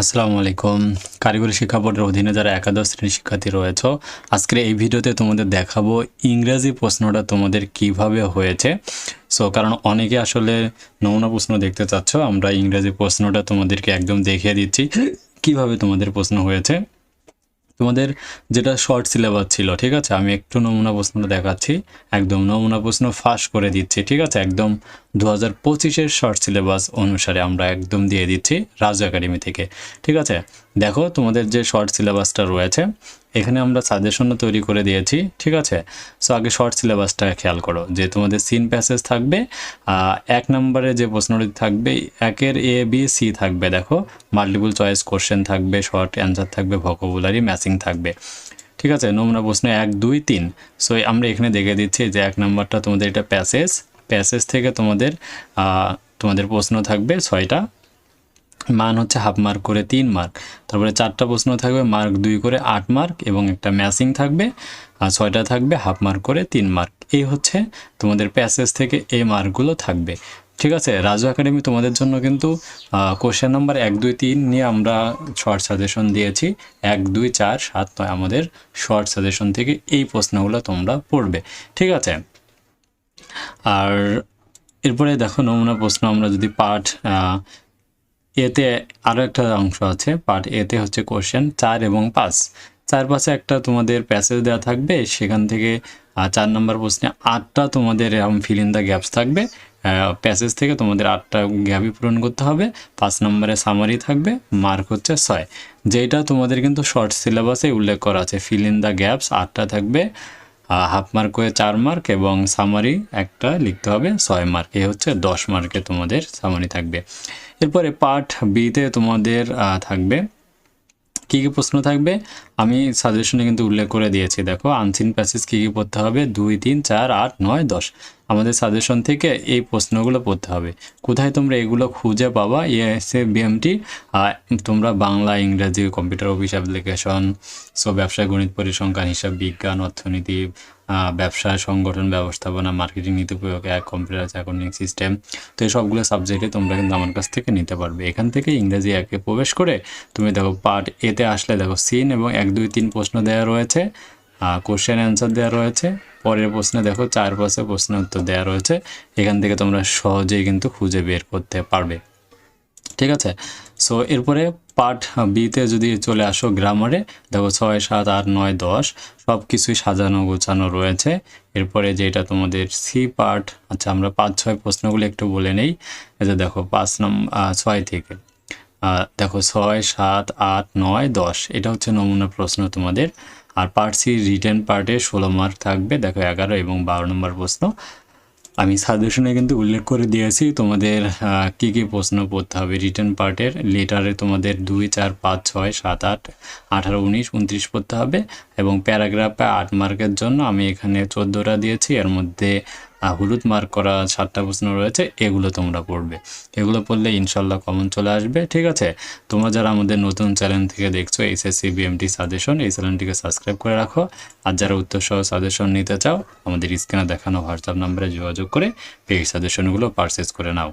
আসসালামু আলাইকুম। কারিগরি শিক্ষা বোর্ডের অধীনে যারা একাদশ শ্রেণির শিক্ষার্থী রয়েছে, আজকের এই ভিডিওতে তোমাদের দেখাবো ইংরাজি প্রশ্নটা তোমাদের কীভাবে হয়েছে। সো কারণ অনেকে আসলে নমুনা প্রশ্ন দেখতে চাচ্ছ, আমরা ইংরেজি প্রশ্নটা তোমাদেরকে একদম দেখিয়ে দিচ্ছি, কীভাবে তোমাদের প্রশ্ন হয়েছে। তোমাদের যেটা শর্ট সিলেবাস ছিল, ঠিক আছে? আমি একটু নমুনা প্রশ্নটা দেখাচ্ছি, একদম নমুনা প্রশ্ন ফাঁস করে দিচ্ছি, ঠিক আছে? একদম দু হাজার পঁচিশের শর্ট সিলেবাস অনুসারে আমরা একদম দিয়ে দিচ্ছি রাজু একাডেমি থেকে। ঠিক আছে? দেখো তোমাদের যে শর্ট সিলেবাসটা রয়েছে, এখানে আমরা সাজেশনও তৈরি করে দিয়েছি, ঠিক আছে? সো আগে শর্ট সিলেবাসটা খেয়াল করো, যে তোমাদের সিন প্যাসেজ থাকবে এক নম্বরে যে প্রশ্নটি থাকবে, একের এ বি সি থাকবে, দেখো? মাল্টিপল চয়েস কোশ্চেন থাকবে শর্ট অ্যান্সার থাকবে ভোকাবুলারি ম্যাচিং থাকবে। ঠিক আছে? নমুনা প্রশ্ন এক, দুই, তিন। সো আমরা এখানে দেখে দিচ্ছি যে এক নম্বরটা তোমাদের এটা প্যাসেজ প্যাসেজ থেকে তোমাদের তোমাদের প্রশ্ন থাকবে ছয়টা। মান হচ্ছে হাফ মার্ক করে তিন মার্ক। তারপরে চারটা প্রশ্ন থাকবে, মার্ক দুই করে আট মার্ক এবং একটা ম্যাচিং থাকবে, আর ছয়টা থাকবে হাফ মার্ক করে তিন মার্ক। এই হচ্ছে তোমাদের প্যাসেজ থেকে এই মার্কগুলো থাকবে। ঠিক আছে, রাজু একাডেমি তোমাদের জন্য কিন্তু কোশ্চেন নাম্বার এক, দুই, তিন নিয়ে আমরা শর্ট সাজেশন দিয়েছি। এক, দুই, চার, সাত, নয়, আমাদের শর্ট সাজেশন থেকে এই প্রশ্নগুলো তোমরা পড়বে। ঠিক আছে? আর এরপরে দেখো নমুনা প্রশ্ন, আমরা যদি পাঠ এতে আরও একটা অংশ আছে। পার্ট এতে হচ্ছে কোশ্চেন চার এবং পাঁচ। চার পাশে একটা তোমাদের প্যাসেজ দেওয়া থাকবে। সেখান থেকে চার নম্বর প্রশ্নে আটটা তোমাদের এরকম ফিল ইন দ্য গ্যাপস থাকবে। প্যাসেজ থেকে তোমাদের আটটা গ্যাপই পূরণ করতে হবে। পাঁচ নম্বরে সামারি থাকবে। মার্ক হচ্ছে ছয়। যেটা তোমাদের কিন্তু শর্ট সিলেবাসে উল্লেখ করা আছে। ফিল ইন দ্য গ্যাপস আটটা থাকবে। হাফ মার্ক হয়ে চার মার্ক এবং সামারি একটা লিখতে হবে, ছয় মার্ক এ হচ্ছে দশ মার্কে তোমাদের সামারি থাকবে। এরপরে পার্ট বিতে তোমাদের থাকবে কী কী প্রশ্ন থাকবে? আমি সাজেশনে কিন্তু উল্লেখ করে দিয়েছি। দেখো আনসিন প্যাসেজ কী কী পড়তে হবে? দুই, তিন, চার, আট, নয়, দশ। আমাদের সাজেশন থেকে এই প্রশ্নগুলো পড়তে হবে। কোথায় তোমরা এগুলো খুঁজে পাবা? ইএসএ বিএমটি তোমরা বাংলা, ইংরেজি কম্পিউটার অফিস অ্যাপ্লিকেশন সো ব্যবসা, গণিত, পরিসংখ্যান, হিসাব, বিজ্ঞান, অর্থনীতি ব্যবসা, সংগঠন, ব্যবস্থাপনা মার্কেটিং নীতি প্রয়োগ, এক কম্পিউটার অ্যাকাউন্টিং সিস্টেম তো এই সবগুলো সাবজেক্টে তোমরা কিন্তু আমার কাছ থেকে নিতে পারবে। এখান থেকে ইংরেজি একে প্রবেশ করে তুমি দেখো পার্ট এতে আসলে দেখো সিন এবং এক, দুই, তিন প্রশ্ন দেওয়া রয়েছে কোশ্চেন অ্যান্সার দেওয়া রয়েছে পরের প্রশ্নে দেখো, চার পাশে প্রশ্ন উত্তর দেওয়া রয়েছে। এখান থেকে তোমরা সহজেই কিন্তু খুঁজে বের করতে পারবে। ঠিক আছে? সো এরপরে পার্ট বিতে যদি চলে আসো গ্রামারে দেখো ছয়, সাত, আট, নয়, দশ সব কিছুই সাজানো গোছানো রয়েছে। এরপরে যেটা তোমাদের সি পার্ট আচ্ছা আমরা পাঁচ, ছয় প্রশ্নগুলো একটু বলে নেই। যে দেখো, পাঁচ নম্বর ছয় থেকে। দেখো, ছয়, সাত, আট, নয়, দশ, এটা হচ্ছে নমুনা প্রশ্ন তোমাদের। আর পার্ট সি রিটেন পার্টে ষোলো মার্ক থাকবে, দেখো এগারো এবং বারো নম্বর প্রশ্ন। আমি সাজেশনে কিন্তু উল্লেখ করে দিয়েছি, তোমাদের কী কি প্রশ্ন পড়তে হবে। রিটার্ন পার্টের লেটারে তোমাদের দুই, চার, পাঁচ, ছয়, সাত, আট, আঠারো, উনিশ, উনত্রিশ পড়তে হবে এবং প্যারাগ্রাফে আট মার্কের জন্য আমি এখানে চোদ্দোটা দিয়েছি। এর মধ্যে হলুদ মার্ক করা সাতটা প্রশ্ন রয়েছে, এগুলো তোমরা পড়বে। এগুলো পড়লে ইনশাল্লাহ কমন চলে আসবে, ঠিক আছে? তোমরা যারা আমাদের নতুন চ্যানেল থেকে দেখছ এসএসসি বিএমটি সাজেশন এই চ্যানেলটিকে সাবস্ক্রাইব করে রাখো। আর যারা উত্তরসহ সাজেশন নিতে চাও, আমাদের স্ক্রিনে দেখানো হোয়াটসঅ্যাপ নাম্বারে যোগাযোগ করে, এই সাজেশনগুলো পারচেস করে নাও।